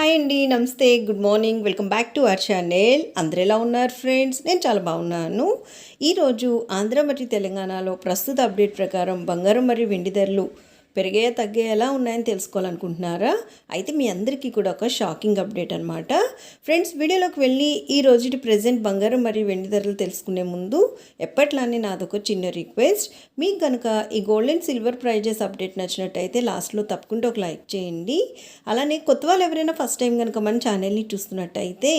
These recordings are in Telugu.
హాయ్ అండి నమస్తే good morning. Welcome back to our channel. అందరు ఎలా ఉన్నారు ఫ్రెండ్స్? నేను చాలా బాగున్నాను. ఈరోజు ఆంధ్ర మరియు తెలంగాణలో ప్రస్తుత అప్డేట్ ప్రకారం బంగారం మరియు వెండి ధరలు పెరిగే తగ్గే ఎలా ఉన్నాయని తెలుసుకోవాలనుకుంటున్నారా? అయితే మీ అందరికీ కూడా ఒక షాకింగ్ అప్డేట్ అనమాట ఫ్రెండ్స్ వీడియోలోకి వెళ్ళి ఈ రోజుటి ప్రజెంట్ బంగారం మరియు వెండి ధరలు తెలుసుకునే ముందు ఎప్పట్లానే నాదొక చిన్న రిక్వెస్ట్. మీకు కనుక ఈ gold and silver prices update నచ్చినట్టయితే లాస్ట్లో తప్పకుండా ఒక లైక్ చేయండి. అలానే కొత్త వాళ్ళు ఎవరైనా ఫస్ట్ టైం కనుక మన ఛానల్ని చూస్తున్నట్టయితే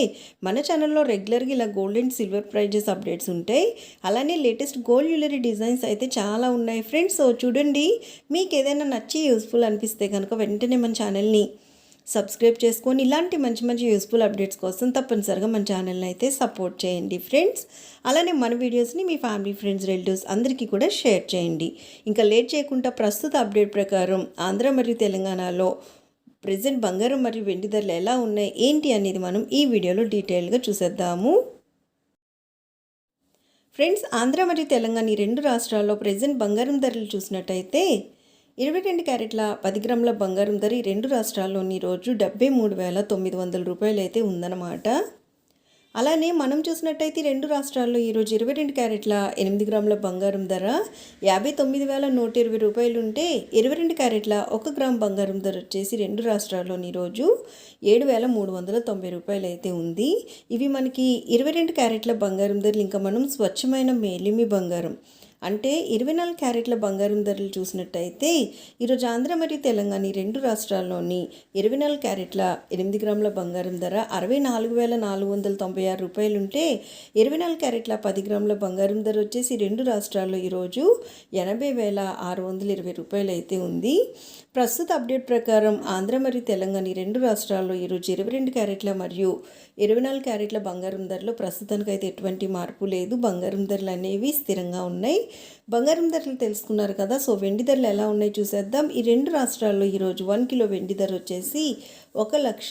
మన ఛానల్లో రెగ్యులర్గా ఇలా gold and silver prices updates ఉంటాయి. అలానే లేటెస్ట్ గోల్డ్ జ్యువెలరీ డిజైన్స్ అయితే చాలా ఉన్నాయి. ఫ్రెండ్స్ సో చూడండి మీకు ఏదైనా నచ్చి యూస్ఫుల్ అనిపిస్తే కనుక వెంటనే మన ఛానల్ని సబ్స్క్రైబ్ చేసుకొని ఇలాంటి మంచి మంచి యూస్ఫుల్ అప్డేట్స్ కోసం తప్పనిసరిగా మన ఛానల్ని అయితే సపోర్ట్ చేయండి ఫ్రెండ్స్. అలానే మన వీడియోస్ని మీ ఫ్యామిలీ ఫ్రెండ్స్ రిలేటివ్స్ అందరికీ కూడా షేర్ చేయండి. ఇంకా లేట్ చేయకుండా ప్రస్తుత అప్డేట్ ప్రకారం ఆంధ్ర మరియు తెలంగాణలో ప్రజెంట్ బంగారం మరియు వెండి ధరలు ఎలా ఉన్నాయి ఏంటి అనేది మనం ఈ వీడియోలో డీటెయిల్గా చూసేద్దాము. ఫ్రెండ్స్ ఆంధ్ర మరియు తెలంగాణ ఈ రెండు రాష్ట్రాల్లో ప్రజెంట్ బంగారం ధరలు చూసినట్టయితే ఇరవై రెండు క్యారెట్ల పది గ్రాముల బంగారం ధర ఈ రెండు రాష్ట్రాల్లోని రోజు డెబ్బై మూడు వేల తొమ్మిది వందల రూపాయలు అయితే ఉందన్నమాట. అలానే మనం చూసినట్టయితే రెండు రాష్ట్రాల్లో ఈరోజు ఇరవై రెండు క్యారెట్ల ఎనిమిది గ్రాముల బంగారం ధర యాభై తొమ్మిది వేల నూట ఇరవై రూపాయలు ఉంటే ఇరవై రెండు క్యారెట్ల ఒక గ్రామ్ బంగారం ధర వచ్చేసి రెండు రాష్ట్రాల్లోని ఈరోజు ఏడు వేల మూడు వందల తొంభై రూపాయలు అయితే ఉంది. ఇవి మనకి ఇరవై రెండు క్యారెట్ల బంగారం ధరలు. ఇంకా మనం స్వచ్ఛమైన మేలిమి బంగారం అంటే ఇరవై నాలుగు క్యారెట్ల బంగారం ధరలు చూసినట్టయితే ఈరోజు ఆంధ్ర మరియు తెలంగాణ ఈ రెండు రాష్ట్రాల్లోని ఇరవై నాలుగు క్యారెట్ల ఎనిమిది గ్రాముల బంగారం ధర అరవై నాలుగు వేల నాలుగు వందల తొంభై ఆరు రూపాయలు ఉంటే ఇరవై నాలుగు క్యారెట్ల పది గ్రాముల బంగారం ధర వచ్చేసి రెండు రాష్ట్రాల్లో ఈరోజు ఎనభై వేల ఆరు వందల ఇరవై రూపాయలు అయితే ఉంది. ప్రస్తుత అప్డేట్ ప్రకారం ఆంధ్ర మరియు తెలంగాణ ఈ రెండు రాష్ట్రాల్లో ఈరోజు ఇరవై రెండు క్యారెట్ల మరియు ఇరవై నాలుగు క్యారెట్ల బంగారం ధరలో ప్రస్తుతానికైతే ఎటువంటి మార్పు లేదు. బంగారం ధరలు అనేవి స్థిరంగా ఉన్నాయి. బంగారం ధరలు తెలుసుకున్నారు కదా సో వెండి ధరలు ఎలా ఉన్నాయి చూసేద్దాం. ఈ రెండు రాష్ట్రాల్లో ఈరోజు వన్ కిలో వెండి ధర వచ్చేసి ఒక లక్ష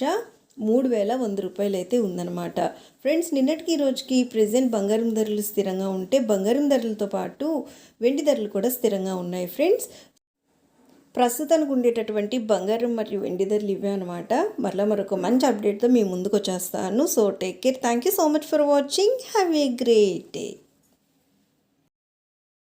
మూడు వేల వంద రూపాయలు అయితే ఉందన్నమాట. ఫ్రెండ్స్ నిన్నటికి ఈ రోజుకి ప్రజెంట్ బంగారం ధరలు స్థిరంగా ఉంటే బంగారం ధరలతో పాటు వెండి ధరలు కూడా స్థిరంగా ఉన్నాయి ఫ్రెండ్స్. ప్రస్తుతానికి ఉండేటటువంటి బంగారం మరియు వెండి ధరలు ఇవే అనమాట మరలా మరొక మంచి అప్డేట్తో మీ ముందుకు వచ్చేస్తాను. So take care. Thank you so much for watching. Have a great day.